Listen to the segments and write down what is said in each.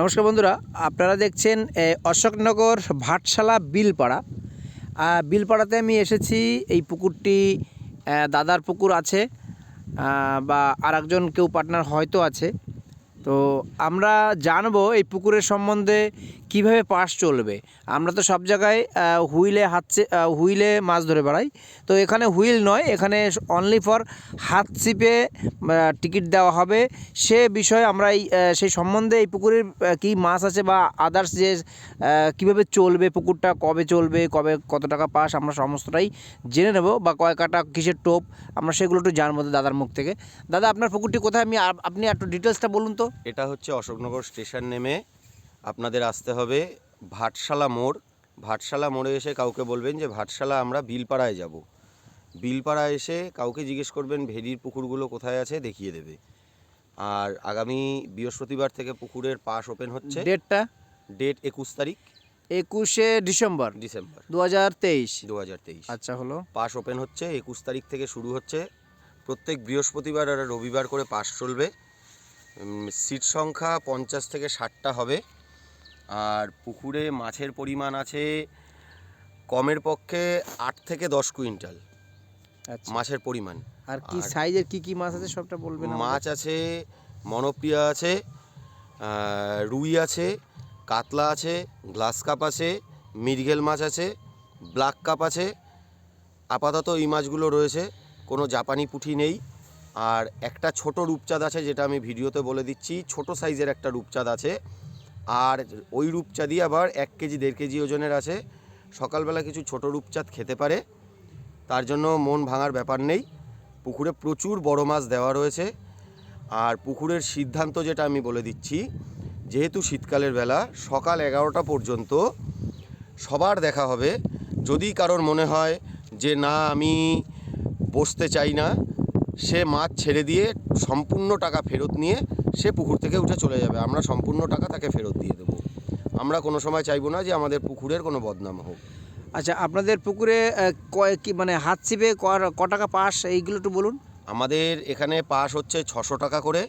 নমস্কার বন্ধুরা, আপনারা দেখছেন অশোকনগর ভাটশালা বিলপাড়া। বিলপাড়াতে আমি এসেছি, এই পুকুরটি দাদার পুকুর আছে বা আর একজন কেউ পার্টনার হয়তো আছে। তো আমরা জানব এই পুকুরের সম্বন্ধে কীভাবে পাস চলবে? আমরা তো সব জায়গায় হুইলে হাতছে হুইলে মাছ ধরে বেড়াই। তো এখানে হুইল নয়, এখানে অনলি ফর হাত ছিপে টিকিট দেওয়া হবে। সে বিষয়ে আমরা এই সেই সম্বন্ধে এই পুকুরের কী মাছ আছে বা আদার্স যে কীভাবে চলবে, পুকুরটা কবে চলবে, কবে কত টাকা পাস, আমরা সমস্তটাই জেনে নেব বা কয় কাটা কিসের টোপ, আমরা সেগুলো একটু জানব দাদার মুখ থেকে। দাদা, আপনার পুকুরটি কোথায়? আমি আপনি একটু ডিটেলসটা বলুন তো। এটা হচ্ছে অশোকনগর স্টেশন নেমে আপনাদের আসতে হবে ভাটশালা মোড়। ভাটশালা মোড়ে এসে কাউকে বলবেন যে ভাটশালা আমরা বিলপাড়ায় যাব। বিলপাড়া এসে কাউকে জিজ্ঞেস করবেন ভেরির পুকুরগুলো কোথায় আছে? দেখিয়ে দেবে। আর আগামী বৃহস্পতিবার থেকে পুকুরের পাশ ওপেন হচ্ছে। ডেটটা? ডেট একুশ তারিখ। একুশে ডিসেম্বর। ডিসেম্বর। দু হাজার তেইশ। দু হাজার তেইশ। আচ্ছা হলো। পাস ওপেন হচ্ছে একুশ তারিখ থেকে শুরু হচ্ছে। প্রত্যেক বৃহস্পতিবার আর রবিবার করে পাস চলবে। সিট সংখ্যা পঞ্চাশ থেকে ষাটটা হবে। আর পুকুরে মাছের পরিমাণ আছে কমের পক্ষে আট থেকে দশ কুইন্টাল আচ্ছা। মাছের পরিমাণ। আর কি সাইজের কি কি মাছ আছে সবটা বলবেন মাছ আছে মনোপ্রিয়া আছে রুই আছে কাতলা আছে গ্লাস কাপ আছে মিরগেল মাছ আছে ব্ল্যাক কাপ আছে। আপাতত এই মাছগুলো রয়েছে কোনো জাপানি পুঁটি নেই। আর একটা ছোট রূপচাঁদ আছে যেটা আমি ভিডিওতে বলে দিচ্ছি। ছোট সাইজের একটা রূপচাঁদ আছে। আর ওই রূপচাঁদই আবার এক কেজি, দেড় কেজি ওজনের আছে। সকালবেলা কিছু ছোট রূপচাঁদ খেতে পারে। তার জন্য মন ভাঙার ব্যাপার নেই। পুকুরে প্রচুর বড় মাছ দেওয়া রয়েছে। আর পুকুরের সিদ্ধান্ত যেটা আমি বলে দিচ্ছি, যেহেতু শীতকালের বেলা, সকাল এগারোটা পর্যন্ত সবার দেখা হবে। যদি কারোর মনে হয় যে, না, আমি বসতে চাই না, সে মাছ ছেড়ে দিয়ে সম্পূর্ণ টাকা ফেরত নিয়ে সে পুকুর থেকে উঠে চলে যাবে। আমরা সম্পূর্ণ টাকা তাকে ফেরত দিয়ে দেবো। আমরা কোনো সময় চাইব না যে আমাদের পুকুরের কোনো বদনাম হোক। আচ্ছা আপনাদের পুকুরে কয় কি মানে হাত ছিপে ক টাকা পাস এইগুলো একটু বলুন। আমাদের এখানে পাস হচ্ছে ছশো টাকা করে।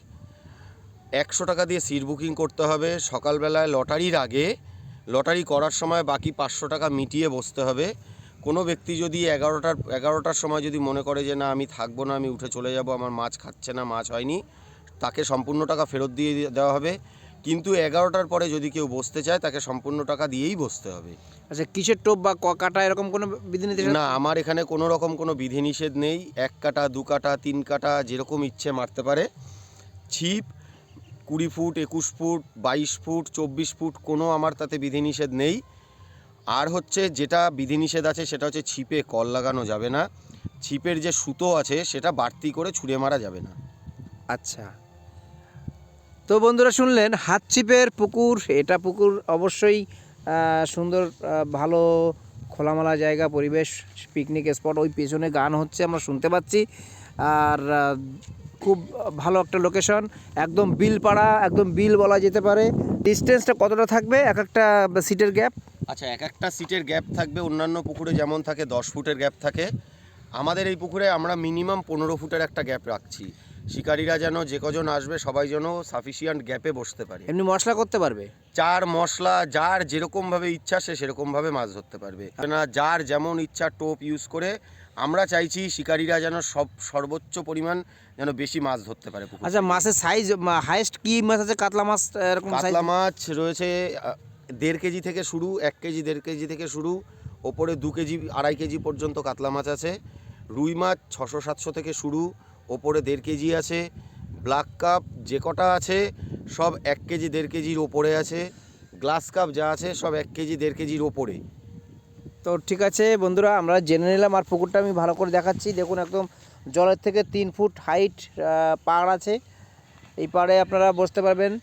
একশো টাকা দিয়ে সিট বুকিং করতে হবে। সকালবেলায় লটারির আগে লটারি করার সময় বাকি পাঁচশো টাকা মিটিয়ে বসতে হবে। কোনো ব্যক্তি যদি এগারোটার এগারোটার সময় যদি মনে করে যে না আমি থাকব না আমি উঠে চলে যাব আমার মাছ খাচ্ছে না মাছ হয়নি তাকে সম্পূর্ণ টাকা ফেরত দিয়ে দেওয়া হবে। কিন্তু এগারোটার পরে যদি কেউ বসতে চায় তাকে সম্পূর্ণ টাকা দিয়েই বসতে হবে। আচ্ছা কিসের টোপ বা ক কাটা এরকম কোনো বিধিনির্দেশ না আমার এখানে কোনো রকম কোনো বিধিনিষেধ নেই। এক কাটা দু কাটা তিন কাটা যেরকম ইচ্ছে মারতে পারে। ছিপ কুড়ি ফুট একুশ ফুট বাইশ ফুট চব্বিশ ফুট কোনো আমার তাতে বিধিনিষেধ নেই। আর হচ্ছে যেটা বিধিনিষেধ আছে সেটা হচ্ছে ছিপে কল লাগানো যাবে না। ছিপের যে সুতো আছে সেটা বাড়তি করে ছুঁড়ে মারা যাবে না। আচ্ছা। তো বন্ধুরা শুনলেন, হাত ছিপের পুকুর, এটা পুকুর অবশ্যই সুন্দর ভালো, খোলামেলা জায়গা, পরিবেশ পিকনিক স্পট ওই পেছনে গান হচ্ছে, আমরা শুনতে পাচ্ছি। আর খুব ভালো একটা লোকেশন একদম বিল পাড়া একদম বিল বলা যেতে পারে। ডিস্টেন্সটা কতটা থাকবে? এক একটা সিটের গ্যাপ আচ্ছা এক একটা সিটের গ্যাপ থাকবে, অন্যান্য পুকুরে যেমন থাকে, দশ ফুটের গ্যাপ থাকে। আমাদের এই পুকুরে আমরা মিনিমাম পনেরো ফুটের একটা গ্যাপ রাখছি। শিকারীরা যেন যে কজন আসবে সবাই যেন সাফিসিয়েন্ট গ্যাপে বসতে পারে। এমনি মশলা করতে পারবে? চার মশলা যার যেরকমভাবে ইচ্ছা সে সেরকমভাবে মাছ ধরতে পারবে। না যার যেমন ইচ্ছা টোপ ইউজ করে আমরা চাইছি শিকারীরা যেন সব সর্বোচ্চ পরিমাণ যেন বেশি মাছ ধরতে পারে আচ্ছা মাছের সাইজ হাইয়েস্ট কি মাছ আছে? কাতলা মাছ এরকম কাতলা মাছ রয়েছে দেড় কেজি থেকে শুরু এক কেজি দেড় কেজি থেকে শুরু ওপরে দু কেজি আড়াই কেজি পর্যন্ত কাতলা মাছ আছে। রুই মাছ ছশো সাতশো থেকে শুরু ওপরে দেড় কেজি আছে ব্ল্যাক কাপ যে কটা আছে, সব এক কেজি দেড় কেজির ওপরে আছে গ্লাস কাপ যা আছে, সব এক কেজি দেড় কেজির ওপরে। তো ঠিক আছে বন্ধুরা, আমরা জেনে নিলাম আর পুকুরটা আমি ভালো করে দেখাচ্ছি। দেখুন একদম জলের থেকে তিন ফুট হাইট পাড় আছে। এই পাড়ে আপনারা বসতে পারবেন।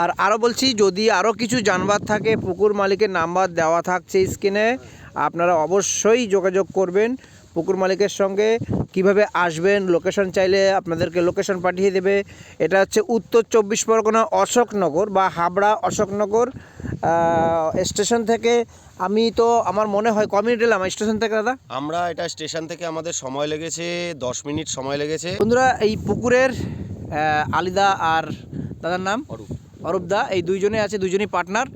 আর আরও বলছি, যদি আরও কিছু জানবার থাকে, পুকুর মালিকের নাম্বার দেওয়া থাকছে স্ক্রিনে। আপনারা অবশ্যই যোগাযোগ করবেন পুকুর মালিকের সঙ্গে। কীভাবে আসবেন লোকেশন চাইলে আপনাদেরকে লোকেশন পাঠিয়ে দেবে। এটা হচ্ছে উত্তর চব্বিশ পরগনা অশোকনগর বা হাবড়া অশোকনগর স্টেশন থেকে। আমি তো আমার মনে হয় ক মিনিট এলাম? স্টেশন থেকে দাদা? আমরা এটা স্টেশন থেকে আমাদের সময় লেগেছে দশ মিনিট সময় লেগেছে। বন্ধুরা এই পুকুরের আলিদা আর দাদার নাম? অরূপ। অরূপ দা এই দুইজনে আছে দুইজনই পার্টনার